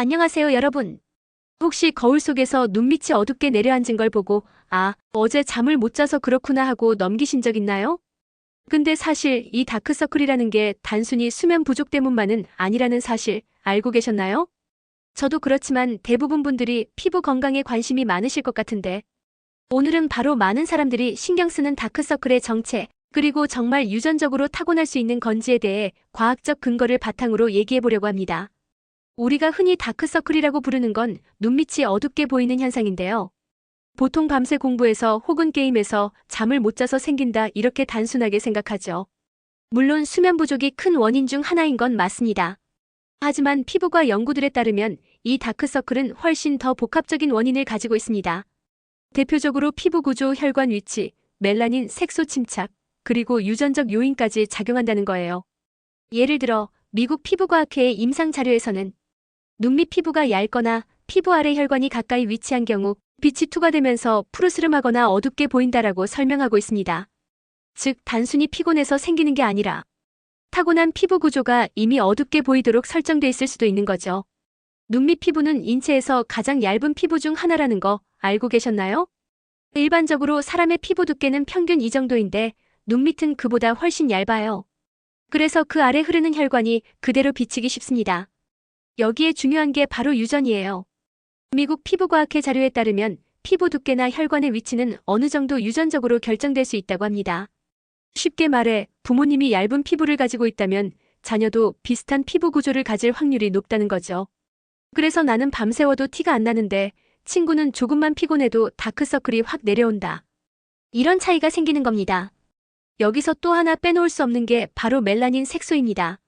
안녕하세요, 여러분. 혹시 거울 속에서 눈밑이 어둡게 내려앉은 걸 보고, 아, 어제 잠을 못 자서 그렇구나 하고 넘기신 적 있나요? 근데 사실 이 다크서클이라는 게 단순히 수면 부족 때문만은 아니라는 사실 알고 계셨나요? 저도 그렇지만 대부분 분들이 피부 건강에 관심이 많으실 것 같은데, 오늘은 바로 많은 사람들이 신경 쓰는 다크서클의 정체, 그리고 정말 유전적으로 타고날 수 있는 건지에 대해 과학적 근거를 바탕으로 얘기해 보려고 합니다. 우리가 흔히 다크서클이라고 부르는 건 눈밑이 어둡게 보이는 현상인데요. 보통 밤새 공부해서 혹은 게임에서 잠을 못 자서 생긴다 이렇게 단순하게 생각하죠. 물론 수면 부족이 큰 원인 중 하나인 건 맞습니다. 하지만 피부과 연구들에 따르면 이 다크서클은 훨씬 더 복합적인 원인을 가지고 있습니다. 대표적으로 피부 구조, 혈관 위치, 멜라닌, 색소 침착, 그리고 유전적 요인까지 작용한다는 거예요. 예를 들어 미국 피부과학회의 임상 자료에서는 눈밑 피부가 얇거나 피부 아래 혈관이 가까이 위치한 경우 빛이 투과되면서 푸르스름하거나 어둡게 보인다라고 설명하고 있습니다. 즉, 단순히 피곤해서 생기는 게 아니라 타고난 피부 구조가 이미 어둡게 보이도록 설정돼 있을 수도 있는 거죠. 눈밑 피부는 인체에서 가장 얇은 피부 중 하나라는 거 알고 계셨나요? 일반적으로 사람의 피부 두께는 평균 이 정도인데 눈밑은 그보다 훨씬 얇아요. 그래서 그 아래 흐르는 혈관이 그대로 비치기 쉽습니다. 여기에 중요한 게 바로 유전이에요. 미국 피부과학회 자료에 따르면 피부 두께나 혈관의 위치는 어느 정도 유전적으로 결정될 수 있다고 합니다. 쉽게 말해 부모님이 얇은 피부를 가지고 있다면 자녀도 비슷한 피부 구조를 가질 확률이 높다는 거죠. 그래서 나는 밤새워도 티가 안 나는데 친구는 조금만 피곤해도 다크서클이 확 내려온다. 이런 차이가 생기는 겁니다. 여기서 또 하나 빼놓을 수 없는 게 바로 멜라닌 색소입니다.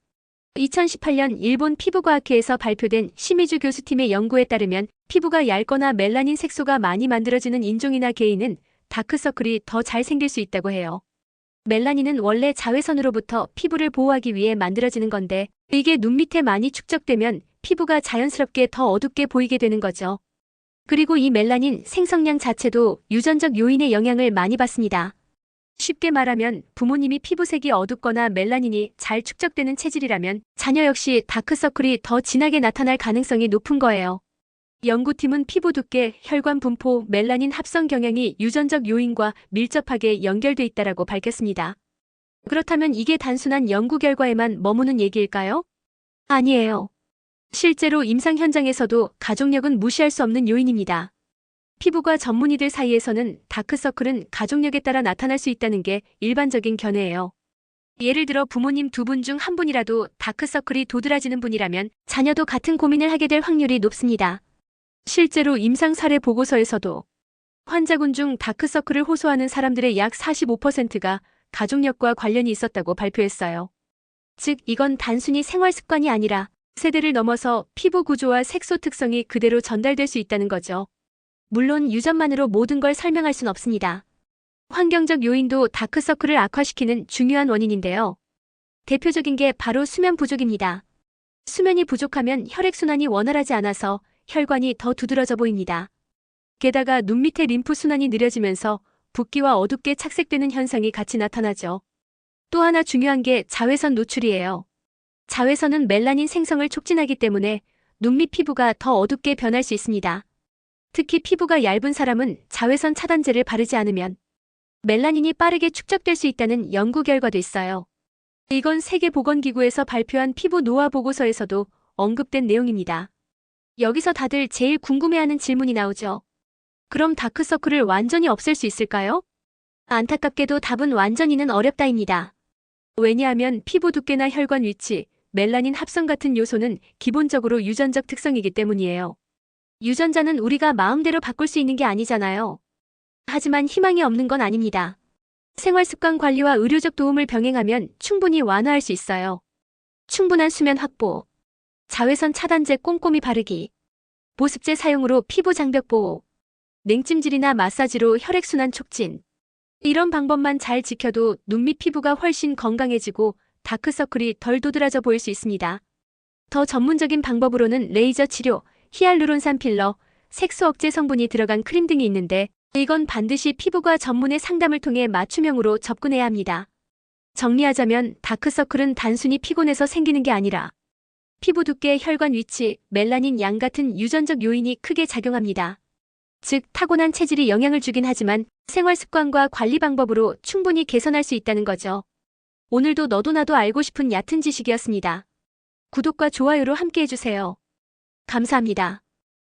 2018년 일본 피부과학회에서 발표된 시미주 교수팀의 연구에 따르면 피부가 얇거나 멜라닌 색소가 많이 만들어지는 인종이나 개인은 다크서클이 더 잘 생길 수 있다고 해요. 멜라닌은 원래 자외선으로부터 피부를 보호하기 위해 만들어지는 건데 이게 눈 밑에 많이 축적되면 피부가 자연스럽게 더 어둡게 보이게 되는 거죠. 그리고 이 멜라닌 생성량 자체도 유전적 요인의 영향을 많이 받습니다. 쉽게 말하면 부모님이 피부색이 어둡거나 멜라닌이 잘 축적되는 체질이라면 자녀 역시 다크서클이 더 진하게 나타날 가능성이 높은 거예요. 연구팀은 피부 두께, 혈관 분포, 멜라닌 합성 경향이 유전적 요인과 밀접하게 연결돼 있다라고 밝혔습니다. 그렇다면 이게 단순한 연구 결과에만 머무는 얘기일까요? 아니에요. 실제로 임상 현장에서도 가족력은 무시할 수 없는 요인입니다. 피부과 전문의들 사이에서는 다크서클은 가족력에 따라 나타날 수 있다는 게 일반적인 견해예요. 예를 들어 부모님 두 분 중 한 분이라도 다크서클이 도드라지는 분이라면 자녀도 같은 고민을 하게 될 확률이 높습니다. 실제로 임상 사례 보고서에서도 환자군 중 다크서클을 호소하는 사람들의 약 45%가 가족력과 관련이 있었다고 발표했어요. 즉, 이건 단순히 생활 습관이 아니라 세대를 넘어서 피부 구조와 색소 특성이 그대로 전달될 수 있다는 거죠. 물론 유전만으로 모든 걸 설명할 순 없습니다. 환경적 요인도 다크서클을 악화시키는 중요한 원인인데요. 대표적인 게 바로 수면 부족입니다. 수면이 부족하면 혈액순환이 원활하지 않아서 혈관이 더 두드러져 보입니다. 게다가 눈 밑의 림프 순환이 느려지면서 붓기와 어둡게 착색되는 현상이 같이 나타나죠. 또 하나 중요한 게 자외선 노출이에요. 자외선은 멜라닌 생성을 촉진하기 때문에 눈 밑 피부가 더 어둡게 변할 수 있습니다. 특히 피부가 얇은 사람은 자외선 차단제를 바르지 않으면 멜라닌이 빠르게 축적될 수 있다는 연구 결과도 있어요. 이건 세계보건기구에서 발표한 피부 노화 보고서에서도 언급된 내용입니다. 여기서 다들 제일 궁금해하는 질문이 나오죠. 그럼 다크서클을 완전히 없앨 수 있을까요? 안타깝게도 답은 완전히는 어렵다입니다. 왜냐하면 피부 두께나 혈관 위치, 멜라닌 합성 같은 요소는 기본적으로 유전적 특성이기 때문이에요. 유전자는 우리가 마음대로 바꿀 수 있는 게 아니잖아요. 하지만 희망이 없는 건 아닙니다. 생활 습관 관리와 의료적 도움을 병행하면 충분히 완화할 수 있어요. 충분한 수면 확보, 자외선 차단제 꼼꼼히 바르기, 보습제 사용으로 피부 장벽 보호, 냉찜질이나 마사지로 혈액순환 촉진. 이런 방법만 잘 지켜도 눈 밑 피부가 훨씬 건강해지고 다크서클이 덜 도드라져 보일 수 있습니다. 더 전문적인 방법으로는 레이저 치료, 히알루론산 필러, 색소 억제 성분이 들어간 크림 등이 있는데 이건 반드시 피부과 전문의 상담을 통해 맞춤형으로 접근해야 합니다. 정리하자면 다크서클은 단순히 피곤해서 생기는 게 아니라 피부 두께, 혈관 위치, 멜라닌 양 같은 유전적 요인이 크게 작용합니다. 즉, 타고난 체질이 영향을 주긴 하지만 생활 습관과 관리 방법으로 충분히 개선할 수 있다는 거죠. 오늘도 너도 나도 알고 싶은 얕은 지식이었습니다. 구독과 좋아요로 함께 해주세요. 감사합니다.